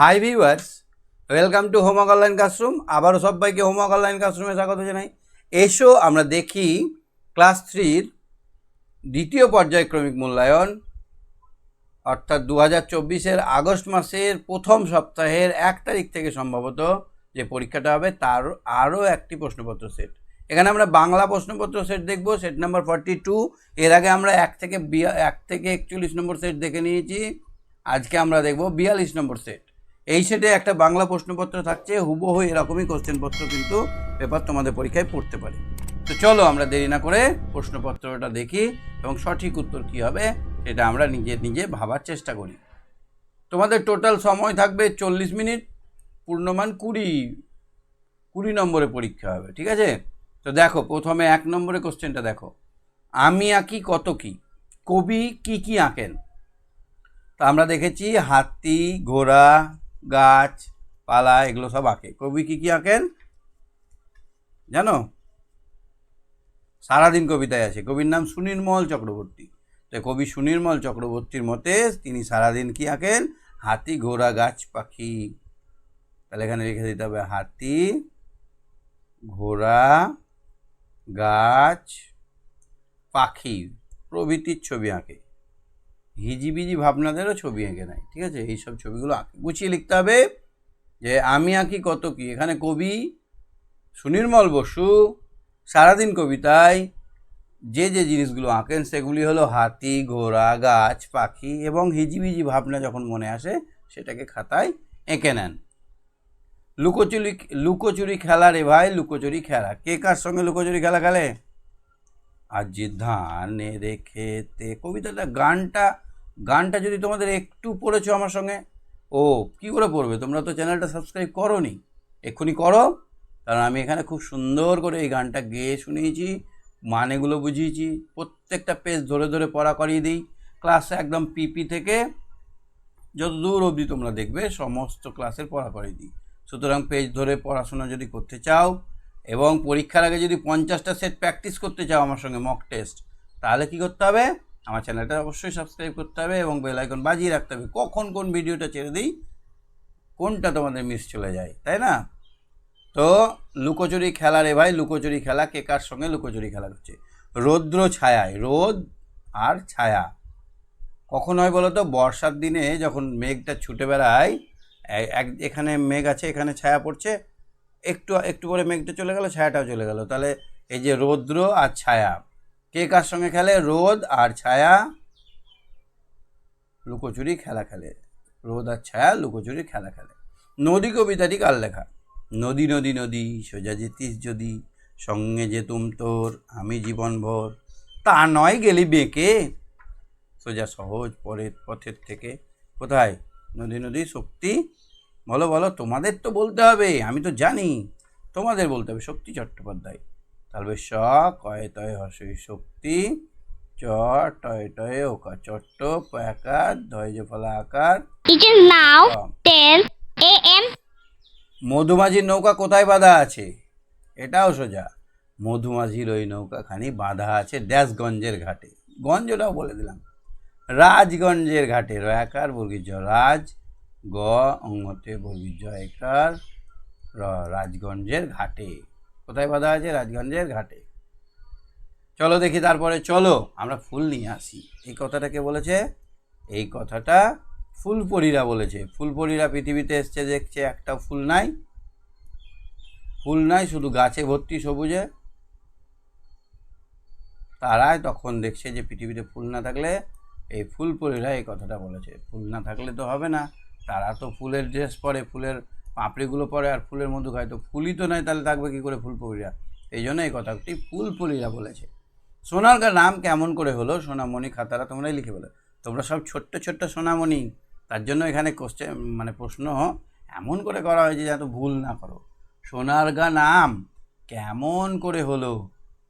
Hi viewers welcome to homework online classroom আবারও সবাইকে homework online ক্লাসরুমে স্বাগত জানাই। এসো আমরা দেখি ক্লাস থ্রির দ্বিতীয় পর্যায়ক্রমিক মূল্যায়ন। অর্থাৎ দু হাজার চব্বিশের আগস্ট মাসের প্রথম সপ্তাহের এক তারিখ থেকে সম্ভবত যে পরীক্ষাটা হবে, তার আরও একটি প্রশ্নপত্র সেট। এখানে আমরা বাংলা প্রশ্নপত্র সেট দেখব, সেট নাম্বার ফর্টি টু। এর আগে আমরা এক থেকে বিয়া এক থেকে একচল্লিশ নম্বর সেট দেখে নিয়েছি। আজকে আমরা দেখব বিয়াল্লিশ নম্বর সেট। এই সেটে একটা বাংলা প্রশ্নপত্র থাকছে, হুবহু এরকমই কোশ্চেনপত্র কিন্তু পেপার তোমাদের পরীক্ষায় পড়তে পারে। তো চলো আমরা দেরি না করে প্রশ্নপত্রটা দেখি এবং সঠিক উত্তর কী হবে সেটা আমরা নিজে নিজে ভাবার চেষ্টা করি। তোমাদের টোটাল সময় থাকবে চল্লিশ মিনিট, পূর্ণমান কুড়ি কুড়ি নম্বরে পরীক্ষা হবে, ঠিক আছে? তো দেখো, প্রথমে এক নম্বরে কোশ্চেনটা দেখো। আমি আঁকি কত কি? কবি কি কি আঁকেন? তা আমরা দেখেছি হাতি, ঘোড়া গাছ, পালা, এগুলো সব আঁকে। কবি কি কি আঁকেন? জানো? সারাদিন কবিতায় আছে। কবির নাম সুনির্মল চক্রবর্তী। তো কবি সুনির্মল চক্রবর্তীর মতে তিনি সারাদিন কি আঁকেন? হাতি, ঘোড়া, গাছ, পাখি। তাহলে এখানে লিখে দিতে হবে, হাতি, ঘোড়া, গাছ, পাখি প্রভৃতির ছবি আঁকে। হিজিবিজি ভাবনাদেরও ছবি এঁকে নেয়, ঠিক আছে? এইসব ছবিগুলো আঁকে। গুছিয়ে লিখতে হবে যে, আমি আঁকি কত কি? এখানে কবি সুনির্মল বসু, সারাদিন কবিতায় যে যে জিনিসগুলো আঁকেন সেগুলি হলো হাতি, ঘোড়া, গাছ, পাখি এবং হিজিবিজি ভাবনা যখন মনে আসে, সেটাকে খাতায় এঁকে নেন। লুকোচুরি লুকোচুরি খেলা রে ভাই, লুকোচুরি খেলা। কে কার সঙ্গে লুকোচুরি খেলা খেলে? আর যে ধানে রেখেতে কবিতাটা, গানটা গানটা যদি তোমাদের একটু পড়েছো আমার সঙ্গে, ও, কি করে পড়বে? তোমরা তো চ্যানেলটা সাবস্ক্রাইব করো নি এক্ষুনি করো। কারণ আমি এখানে খুব সুন্দর করে এই গানটা গেয়ে শুনিয়েছি, মানেগুলো বুঝিয়েছি। প্রত্যেকটা পেজ ধরে ধরে পড়া করিয়ে দিই। ক্লাসে একদম পিপি থেকে যত দূর অবধি তোমরা দেখবে, সমস্ত ক্লাসের পড়া করিয়ে দিই। সুতরাং পেজ ধরে পড়াশোনা যদি করতে চাও এবং পরীক্ষার আগে যদি পঞ্চাশটা সেট প্র্যাকটিস করতে চাও আমার সঙ্গে মক টেস্ট, তাহলে কি করতে হবে? আমার চ্যানেলটা অবশ্যই সাবস্ক্রাইব করতে হবে এবং বেল আইকন বাজিয়ে রাখতে হবে। কখন কোন ভিডিওটা ছেড়ে দিই, কোনটা তোমাদের মিস চলে যায়, তাই না? তো লুকোচুরি খেলা রে ভাই, লুকোচুরি খেলা কে কার সঙ্গে লুকোচুরি খেলা হচ্ছে রৌদ্র ছায়ায়, রোদ আর ছায়া। কখন হয় বলো তো? বর্ষার দিনে যখন মেঘটা ছুটে বেড়ায় এক, এখানে মেঘ আছে, এখানে ছায়া পড়ছে, একটু একটু করে মেঘটা চলে গেল, ছায়াটাও চলে গেল। তাহলে এই যে রৌদ্র আর ছায়া কে কার সঙ্গে খেলে? রোদ আর ছায়া। লুকোচুরি খেলা খেলে। রোদ আর ছায়া লুকোচুরি খেলা খেলে। নদী কবিতাটি কার লেখা? নদী নদী নদী, সোজা যেতিস যদি, সঙ্গে যেতুম তোর, আমি জীবনভর তা নয় গেলি বেঁকে, সোজা সহজ পরের পথের থেকে। কোথায়? নদী নদী, শক্তি? বলো বলো, তোমাদের তো বলতে হবে, আমি তো জানি। তোমাদের বলতে হবে, শক্তি চট্টোপাধ্যায়। তাহলে স কয় তয় হর্ষই শক্তি চ টয় টয়ে ওকা চট্ট পয়াকার ধয় যে ফলা আকার চ। 10 a.m. মধুমাঝির নৌকা কোথায় বাঁধা আছে? এটাও সোজা। মধুমাঝির ওই নৌকাখানি বাঁধা আছে ড্যাশগঞ্জের ঘাটে। গঞ্জটাও বলে দিলাম। রাজগঞ্জের ঘাটে। রয়াকার বর্গীর জ রাজ গ অঙ্গতে বর্গীর জ একার র রাজগঞ্জের ঘাটে। কোথায় বাঁধা আছে? রাজগঞ্জের ঘাটে। চলো দেখি তারপরে, চলো, আমরা ফুল নিয়ে আসি। এই কথাটাকে বলেছে? এই কথাটা ফুলপরীরা বলেছে। ফুলপরীরা পৃথিবীতে এসছে, দেখছে একটা ফুল নাই। ফুল নাই, শুধু গাছে ভর্তি সবুজে। তারাই তখন দেখছে যে পৃথিবীতে ফুল না থাকলে এই ফুলপরীরা এই কথাটা বলেছে। ফুল না থাকলে তো হবে না। তারা তো ফুলের ড্রেস পরে, ফুলের পাপড়িগুলো পরে আর ফুলের মধু খায়, তো ফুলই তো নাই তাহলে থাকবে কী করে ফুলপরীরা এই জন্য এই কথা কথাটি ফুলপরীরা বলেছে। সোনারগাঁ নাম কেমন করে হলো? সোনামণি খাতারা তোমরাই লিখে বলো তোমরা সব ছোট্ট ছোট্ট সোনামণি। তার জন্য এখানে কোশ্চেন মানে প্রশ্ন, এমন করে করা হয়েছে যাতে ভুল না করো। সোনারগা নাম কেমন করে হলো?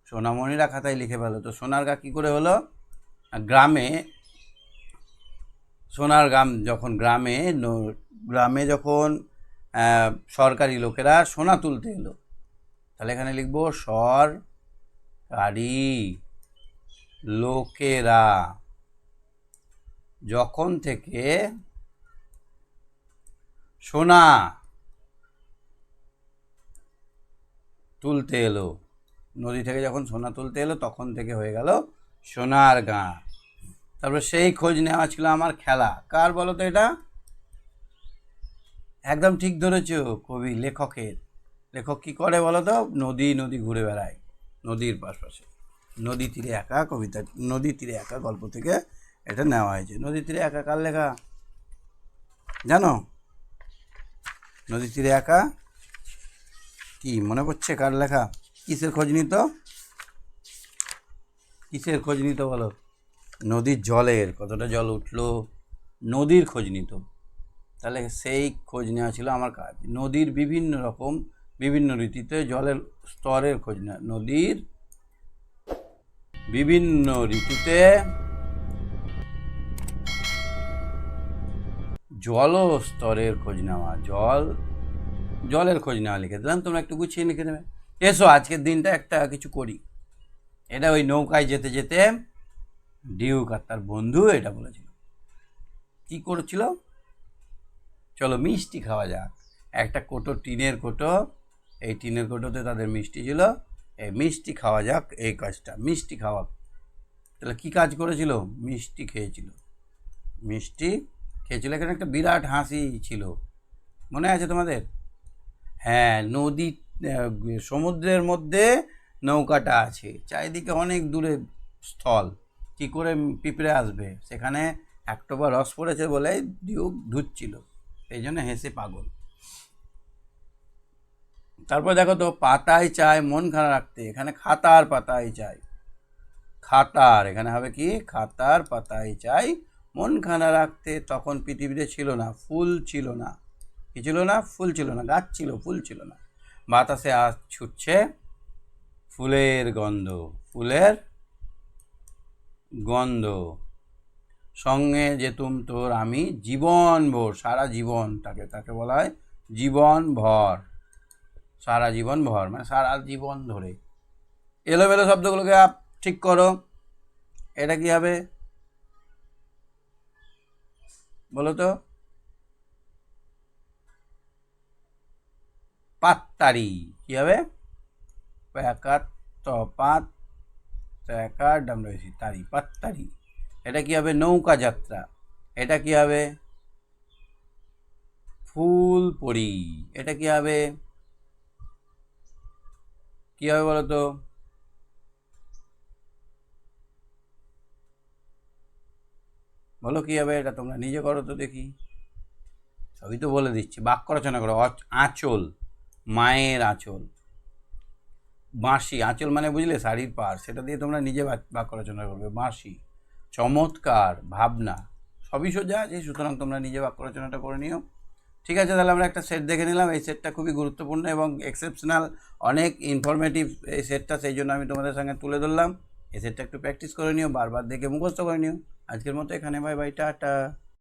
সোনামণিরা খাতায় লিখে ফেলো। তো সোনারগা কী করে হলো? গ্রামে সোনার গ্রাম যখন গ্রামে গ্রামে যখন সরকারি লোকেরা সোনা তুলতে এলো। তাহলে এখানে লিখব, সরকারি লোকেরা যখন থেকে সোনা তুলতে এলো, নদী থেকে যখন সোনা তুলতে এলো, তখন থেকে হয়ে গেল সোনার গাঁ। তারপর সেই খোঁজ নেওয়া ছিল আমার খেলা। কার বলো তো এটা? একদম ঠিক ধরেছ কবি, লেখকের। লেখক কি করে বলো তো? নদী নদী ঘুরে বেড়ায়, নদীর পাশপাশে। নদী তীরে একা কবিতা, নদী তীরে একা গল্প থেকে এটা নেওয়া হয়েছে। নদী তীরে একা কার লেখা? জানো? নদী তীরে একা কি মনে পড়ছে কার লেখা? কিসের খোঁজ নিত? কিসের খোঁজ নিত বলো? নদীর জলের, কতটা জল উঠল? নদীর খোঁজ নিত। তাহলে সেই খোঁজ নেওয়া ছিল আমার কাজ। নদীর বিভিন্ন রকম, বিভিন্ন ঋতুতে জলের স্তরের খোঁজ নেওয়া। নদীর বিভিন্ন ঋতুতে জল স্তরের খোঁজ নেওয়া। জল, জলের খোঁজ নেওয়া লিখে দিলাম, তোমরা একটু গুছিয়ে লিখে দেবে। এসো, আজকের দিনটা একটা কিছু করি। এটা ওই নৌকায় যেতে যেতে ডিউক আর তার বন্ধু এটা বলেছিল। কি করেছিল? চলো মিষ্টি খাওয়া যাক। একটা কোটো টিনের কোটো, এই টিনের কোটোতে তাদের মিষ্টি ছিল। এই মিষ্টি খাওয়া যাক এই কাজটা, মিষ্টি খাওয়া। তাহলে কী কাজ করেছিল? মিষ্টি খেয়েছিল। মিষ্টি খেয়েছিল, এখানে একটা বিরাট হাসি ছিল। মনে আছে তোমাদের? হ্যাঁ নদী সমুদ্রের মধ্যে নৌকাটা আছে। চারিদিকে অনেক দূরে স্থল। কি করে পিঁপড়ে আসবে? সেখানে এক টোপা রস পড়েছে বলে ডিউক ধুচ্ছিল। এই জন্য হেসে পাগল। তারপর দেখো তো পাতায় চায়, মন খারাপ রাখতে। এখানে খাতার পাতায় চাই খাতার, এখানে হবে কি? খাতার পাতায় চাই মন খানা রাখতে তখন পৃথিবীতে ছিল না, ফুল ছিল না। কি ছিল না? ফুল ছিল না, গাছ ছিল, ফুল ছিল না। বাতাসে আজ ছুটছে ফুলের গন্ধ ফুলের গন্ধ। সঙ্গে যেতুম তোর আমি জীবন ভোর, সারা জীবন তাকে তাকে বলা হয় জীবন ভর। সারা জীবন ভর মানে সারা জীবন ধরে। এলোমেলো শব্দগুলোকে আপ ঠিক করো। এটা কি হবে? বলো তো। পাত্তারি, কি হবে? প্যাকাত পাত তারি, পাত্তারি। এটা কি হবে নৌকা যাত্রা? এটা কি হবে ফুল পরি এটা কি হবে কি হবে বলো তো বলো কি হবে এটা তোমরা নিজে করো তো দেখি। সবই তো বলে দিচ্ছি। বাক্য রচনা করো। আঁচল, মায়ের আঁচল, বাঁশি। আঁচল মানে বুঝলে শাড়ির পার সেটা দিয়ে তোমরা নিজে বাক- বাক্য রচনা করবে। বাঁশি। চমৎকার ভাবনা। সবই সোজা আছে সুতরাং তোমরা নিজে বাক্য রচনাটা করে নিও। ঠিক আছে, তাহলে আমরা একটা সেট দেখে নিলাম। এই সেটটা খুবই গুরুত্বপূর্ণ এবং এক্সেপশনাল অনেক ইনফরমেটিভ এই সেটটা, সেই জন্য আমি তোমাদের সঙ্গে তুলে ধরলাম। এই সেটটা একটু প্র্যাকটিস করে নিও, বারবার দেখে মুখস্থ করে নিও। আজকের মতো এখানে ভাই বাই টাটা।